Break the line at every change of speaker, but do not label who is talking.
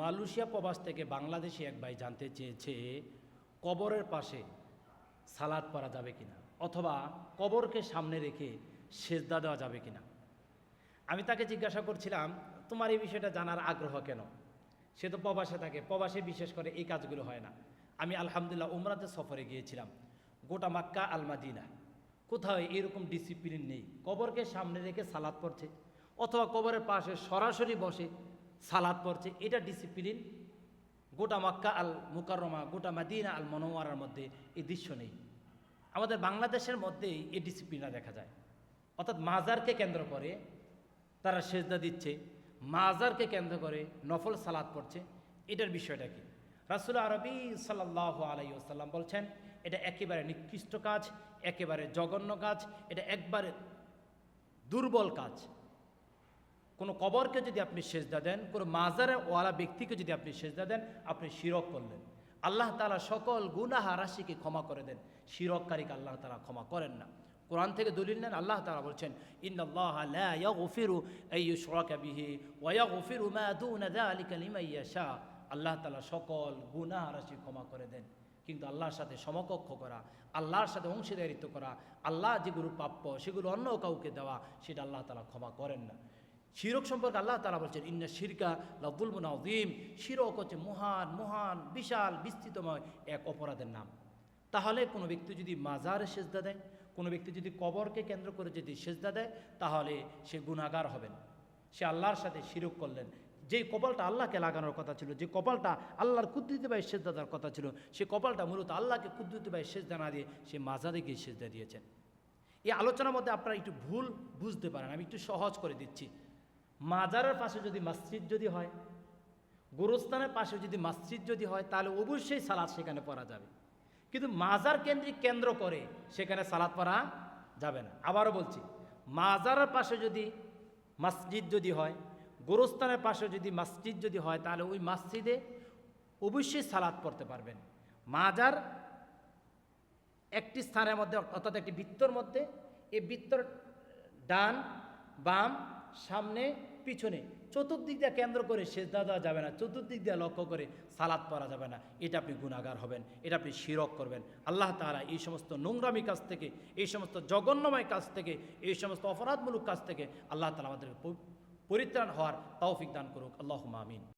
Malaysia প্রবাস থেকে বাংলাদেশি এক ভাই জানতে চেয়েছে, কবরের পাশে সালাদ পরা যাবে কিনা অথবা কবরকে সামনে রেখে সেজদা দেওয়া যাবে কিনা। আমি তাকে জিজ্ঞাসা করছিলাম, তোমার এই বিষয়টা জানার আগ্রহ কেন? সে তো প্রবাসে থাকে, প্রবাসে বিশেষ করে এই কাজগুলো হয় না। আমি আলহামদুলিল্লাহ উমরাতে সফরে গিয়েছিলাম, গোটা মাক্কা আলমাদিনা কোথাও এরকম ডিসিপ্লিন নেই। কবরকে সামনে রেখে সালাদ পড়ছে, অথবা কবরের পাশে সরাসরি বসে সালাদ পড়ছে, এটা ডিসিপ্লিন গোটা মাক্কা আল মুকাররমা, গোটা মাদিনা আল মনোয়ারার মধ্যে এই দৃশ্য নেই। আমাদের বাংলাদেশের মধ্যেই এই ডিসিপ্লিনটা দেখা যায়। অর্থাৎ মাজারকে কেন্দ্র করে তারা সেজদা দিচ্ছে, মাজারকে কেন্দ্র করে নফল সালাদ পড়ছে, এটার বিষয়টা কি? রাসুল আরবি সাল্লাহ আলাইসাল্লাম বলছেন, এটা একেবারে নিকৃষ্ট কাজ, একেবারে জঘন্য কাজ, এটা একবারে দুর্বল কাজ। কোনো কবরকে যদি আপনি সেজদা দেন, কোনো মাজারে ওয়ালা ব্যক্তিকে যদি আপনি সেজদা দেন, আপনি শিরক করলেন। আল্লাহ তালা সকল গুনাহা রাশিকে ক্ষমা করে দেন। শিরককারীকে আল্লাহ তালা ক্ষমা করেন না। কোরআন থেকে দলিল নেন, আল্লাহ তালা বলছেন আল্লাহ তালা সকল গুনাহ রাশি ক্ষমা করে দেন। কিন্তু আল্লাহর সাথে সমকক্ষ করা, আল্লাহর সাথে অংশীদারিত্ব করা, আল্লাহ যেগুলো প্রাপ্য, সেগুলো অন্য কাউকে দেওয়া, সেটা আল্লাহ তালা ক্ষমা করেন না। শিরক সম্পর্কে আল্লাহ তালা বলছেন, ইন্না শিরকা লাবুলমুন আউদিম শিরক হচ্ছে মহান মহান, বিশাল, বিস্তৃতময় এক অপরাধের নাম। তাহলে কোনো ব্যক্তি যদি মাজারে সেজদা দেয়, কোনো ব্যক্তি যদি কবরকে কেন্দ্র করে যদি সেজদা দেয়, তাহলে সে গুণাগার হবেন সে আল্লাহর সাথে শিরক করলেন। যে কপালটা আল্লাহকে লাগানোর কথা ছিল, যে কপালটা আল্লাহর কুদ্দিতে ভাই সেজদা দেওয়ার কথা ছিল, সে কপালটা মূলত আল্লাহকে কুদ্দিতে ভাই সেজদা না দিয়ে সে মাজারে গিয়ে সেজদা দিয়েছেন। এই আলোচনার মধ্যে আপনারা একটু ভুল বুঝতে পারেন, আমি একটু সহজ করে দিচ্ছি। মাজারের পাশে যদি মসজিদ যদি হয়, গোরস্থানের পাশে যদি মসজিদ যদি হয়, তাহলে অবশ্যই সালাদ সেখানে পড়া যাবে। কিন্তু মাজার কেন্দ্রিক কেন্দ্র করে সেখানে সালাদ পড়া যাবে না। আবারও বলছি, মাজারের পাশে যদি মসজিদ যদি হয়, গোরস্থানের পাশে যদি মসজিদ যদি হয়, তাহলে ওই মসজিদে অবশ্যই সালাদ পড়তে পারবেন। মাজার একটি স্থানের মধ্যে, অর্থাৎ একটি বৃত্তর মধ্যে, এই বৃত্তর ডান, বাম, সামনে পিছনে চতুর্দিক দিয়ে কেন্দ্র করে সেজদা দেওয়া যাবে না, চতুর্দিক দিয়ে লক্ষ্য করে সালাদ পরা যাবে না। এটা আপনি গুণাগার হবেন, এটা আপনি শিরক করবেন। আল্লাহ তারা এই সমস্ত নোংরামি কাজ থেকে, এই সমস্ত জগন্যময় কাজ থেকে, এই সমস্ত অপরাধমূলক কাজ থেকে আল্লাহ তালা আমাদের পরিত্রাণ হওয়ার তৌফিক দান করুক। আল্লাহ আমিন।